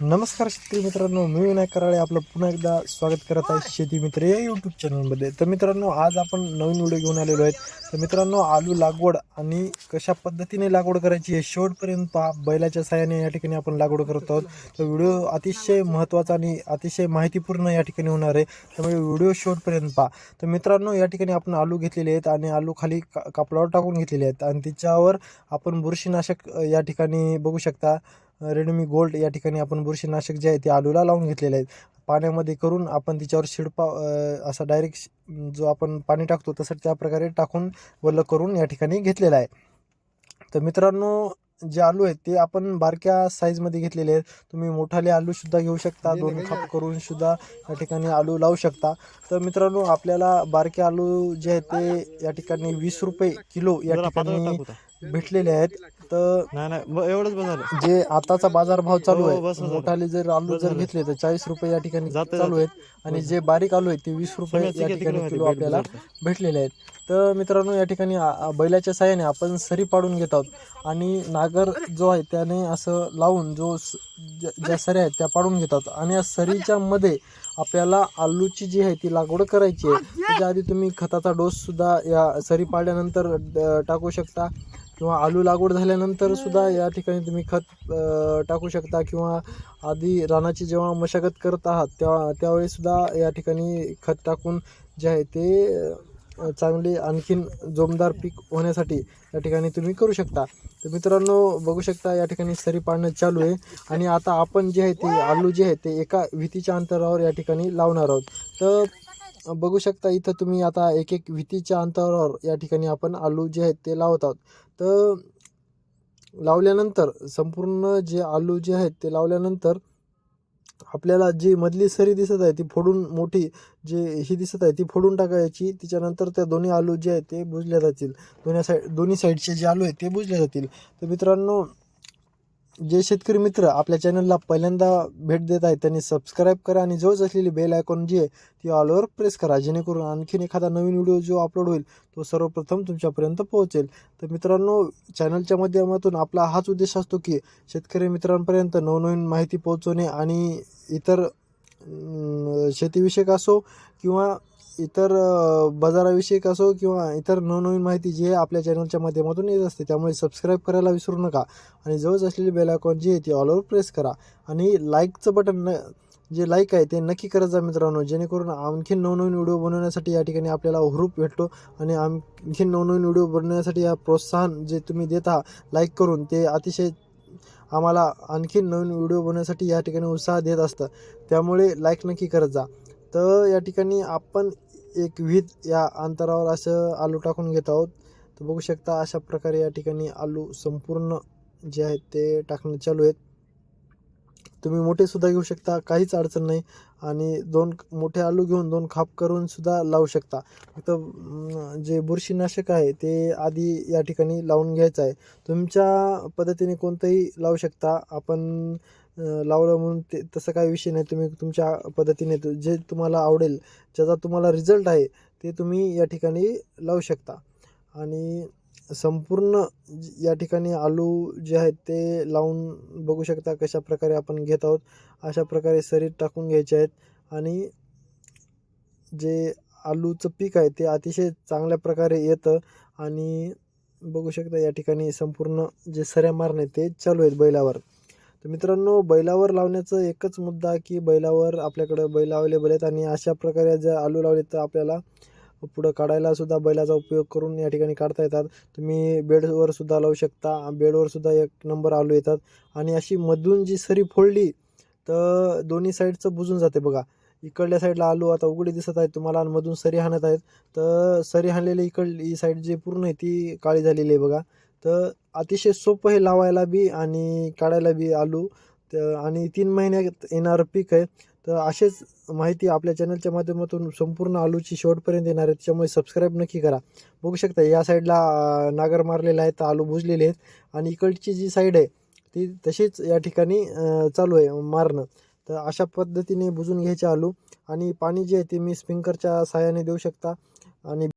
नमस्कार शेतकरी मित्रांनो मी विनायक कराळे. आपलं पुन्हा एकदा स्वागत करत आहे शेती मित्र या यूट्यूब चॅनलमध्ये तर मित्रांनो आज आपण नवीन व्हिडिओ घेऊन आलेलो आहेत. तर मित्रांनो आलू लागवड आणि कशा पद्धतीने लागवड करायची हे शेवटपर्यंत पहा. बैलाच्या साहाय्याने या ठिकाणी आपण लागवड करत आहोत. तर व्हिडिओ अतिशय महत्त्वाचा आणि अतिशय माहितीपूर्ण या ठिकाणी होणार आहे. त्यामुळे व्हिडिओ शेवटपर्यंत पहा. तर मित्रांनो या ठिकाणी आपण आलू घेतलेले आहेत आणि आलू खाली का कापडावर टाकून घेतलेले आहेत. आणि त्याच्यावर आपण बुरशीनाशक या ठिकाणी बघू शकता. रेडमी गोल्ड या ठिकाणी आपण बुरशीनाशक जे आहे ते आलूला लावून घेतलेले आहेत. पाण्यामध्ये करून आपण तिच्यावर शिडपाव अ, असा डायरेक्ट जो आपण पाणी टाकतो तसं त्या प्रकारे टाकून वल्ल करून या ठिकाणी घेतलेलं आहे. तर मित्रांनो जे आलू आहेत ते आपण बारक्या साईजमध्ये घेतलेले आहेत. तुम्ही मोठाले आलू सुद्धा घेऊ शकता दोन खाप करून सुद्धा या ठिकाणी आलू लावू शकता. तर मित्रांनो आपल्याला बारके आलू जे आहेत ते या ठिकाणी वीस रुपये किलो या ठिकाणी. भेटलेले आहेत. तर नाही नाही ब- एवढंच बस जे आताचा बाजार भाव चालू हो, आहे बस झालं. मोठाले जर आलू बस जर. घेतले तर चाळीस रुपये या ठिकाणी जातं, चालू आहेत. आणि जे बारीक आलू आहेत ते वीस रुपये या ठिकाणी किलो आपल्याला भेटलेले आहेत. तर मित्रांनो या ठिकाणी आ- आ- बैलाच्या साह्याने आपण सरी पाडून घेत आहोत. आणि नागर जो आहे त्याने असं लावून जो स- ज्या- ज्या सऱ्या आहेत त्या पाडून घेतात आणि या सरीच्या मध्ये आपल्याला आलूची जी आहे ती लागवड करायची आहे. त्याच्या आधी तुम्ही खताचा डोस सुद्धा या सरी पाडल्यानंतर ड- टाकू शकता. किंवा आलू लागवड झाल्यानंतर सुद्धा या ठिकाणी तुम्ही खत टाकू शकता किंवा आधी रानाची जेव्हा मशागत करत आहात तेव्हा त्यावेळी सुद्धा या ठिकाणी खत टाकून जे आहे ते चांगले आणखीन जोमदार पीक होण्यासाठी या ठिकाणी तुम्ही करू शकता. तर मित्रांनो बघू शकता या ठिकाणी सरी पाडणं चालू आहे आणि आता आपण जे आहे ते आलू जे आहे ते एका भीतीच्या अंतरावर या ठिकाणी लावणार आहोत. तर बघू शकता इथं तुम्ही आता एक एक भीतीच्या अंतरावर या ठिकाणी आपण आलू जे आहेत ते लावत आहोत. तर लावल्यानंतर संपूर्ण जे आलू जे आहेत ते लावल्यानंतर आपल्याला जी मधली सरी दिसत आहे ती फोडून मोठी जे ही दिसत आहे ती फोडून टाकायची. तिच्यानंतर त्या दोन्ही आलू जे आहेत ते बुजल्या जातील. दोन्ही साईड दोन्ही साईडचे जे आलू आहेत ते बुजले जातील. तर मित्रांनो जे शेतकरी मित्र आपल्या चॅनलला पहिल्यांदा भेट देत आहेत त्यांनी सबस्क्राईब करा आणि जवळच असलेली बेल आयकॉन जी आहे ती ऑलवर प्रेस करा जेणेकरून आणखीन एखादा नवीन व्हिडिओ जो अपलोड होईल तो सर्वप्रथम तुमच्यापर्यंत पोहोचेल. तर मित्रांनो चॅनलच्या माध्यमातून आपला हाच उद्देश असतो की शेतकरी मित्रांपर्यंत नवनवीन माहिती पोहोचवणे आणि इतर शेतीविषयक असो किंवा इतर बाजाराविषयक असो किंवा इतर नवनवीन माहिती जी आहे आपल्या चॅनलच्या माध्यमातून येत असते त्यामुळे सबस्क्राईब करायला विसरू नका. आणि जवळच असलेली बेल आयकॉन जी आहे ती ऑलवर प्रेस करा. आणि लाईकचं बटन न जे लाईक आहे ते नक्की करत जा मित्रांनो. जेणेकरून आणखीन नवनवीन व्हिडिओ बनवण्यासाठी या ठिकाणी आपल्याला हुरूप भेटतो. आणि आणखीन नवनवीन व्हिडिओ बनवण्यासाठी या प्रोत्साहन जे तुम्ही देता लाईक करून ते अतिशय आम्हाला आणखीन नवीन व्हिडिओ बनवण्यासाठी या ठिकाणी उत्साह देत असतं. त्यामुळे लाईक नक्की करत जा. तर या ठिकाणी आपण एक विहित या अंतरावर असं आलू टाकून घेत आहोत. तर बघू शकता अशा प्रकारे या ठिकाणी आलू संपूर्ण जे आहेत ते टाकणं चालू आहेत. तुम्ही मोठे सुद्धा घेऊ शकता काहीच अडचण नाही. आणि दोन मोठे आलू घेऊन दोन खाप करून सुद्धा लावू शकता. फक्त जे बुरशीनाशक आहे ते आधी या ठिकाणी लावून घ्यायचं आहे. तुमच्या पद्धतीने कोणतंही लावू शकता. आपण लावलं म्हणून ते तसं काही विषय नाही. तुम्ही तुमच्या पद्धतीने जे तुम्हाला आवडेल ज्याचा तुम्हाला रिझल्ट आहे ते तुम्ही या ठिकाणी लावू शकता. आणि संपूर्ण या ठिकाणी आलू जे आहेत ते लावून बघू शकता कशा प्रकारे आपण घेत आहोत. अशा प्रकारे सरीत टाकून घ्यायचे आहेत. आणि जे आलूचं पीक आहे ते अतिशय चांगल्या प्रकारे येतं. आणि बघू शकता या ठिकाणी संपूर्ण जे सऱ्या मारणे ते चालू आहेत बैलावर. तर मित्रांनो बैलावर लावण्याचं एकच मुद्दा की बैलावर आपल्याकडं बैल अवेलेबल आहेत आणि अशा प्रकारे जर आलू लावले तर आपल्याला पुढं काढायला सुद्धा बैलाचा उपयोग करून या ठिकाणी काढता येतात. तुम्ही बेडवर सुद्धा लावू शकता. बेडवर सुद्धा एक नंबर आलू येतात. आणि अशी मधून जी सरी फोडली तर दोन्ही साईडचं बुजून जाते बघा. इकडल्या साईडला आलू आता उघडी दिसत आहेत तुम्हाला आणि मधून सरी हाणत आहेत. तर सरी हाणलेली इकडली साईड जी पूर्ण आहे ती काळी झालेली आहे बघा. तर अतिशय सोपं हे लावायला बी आणि काढायला बी आलू. तर आणि तीन महिन्यात येणारं पीक आहे. तर असेच माहिती आपल्या चॅनलच्या माध्यमातून संपूर्ण आलूची शेवटपर्यंत येणार आहे. त्याच्यामुळे सबस्क्राईब नक्की करा. बघू शकता या साईडला नागर मारलेला आहे तर आलू बुजलेले आहेत. आणि इकडची जी साईड आहे ती तशीच या ठिकाणी चालू आहे मारणं. तर अशा पद्धतीने बुजून घ्यायचे आलू. आणि पाणी जे आहे ते मी स्प्रिंकरच्या सहाय्याने देऊ शकता. आणि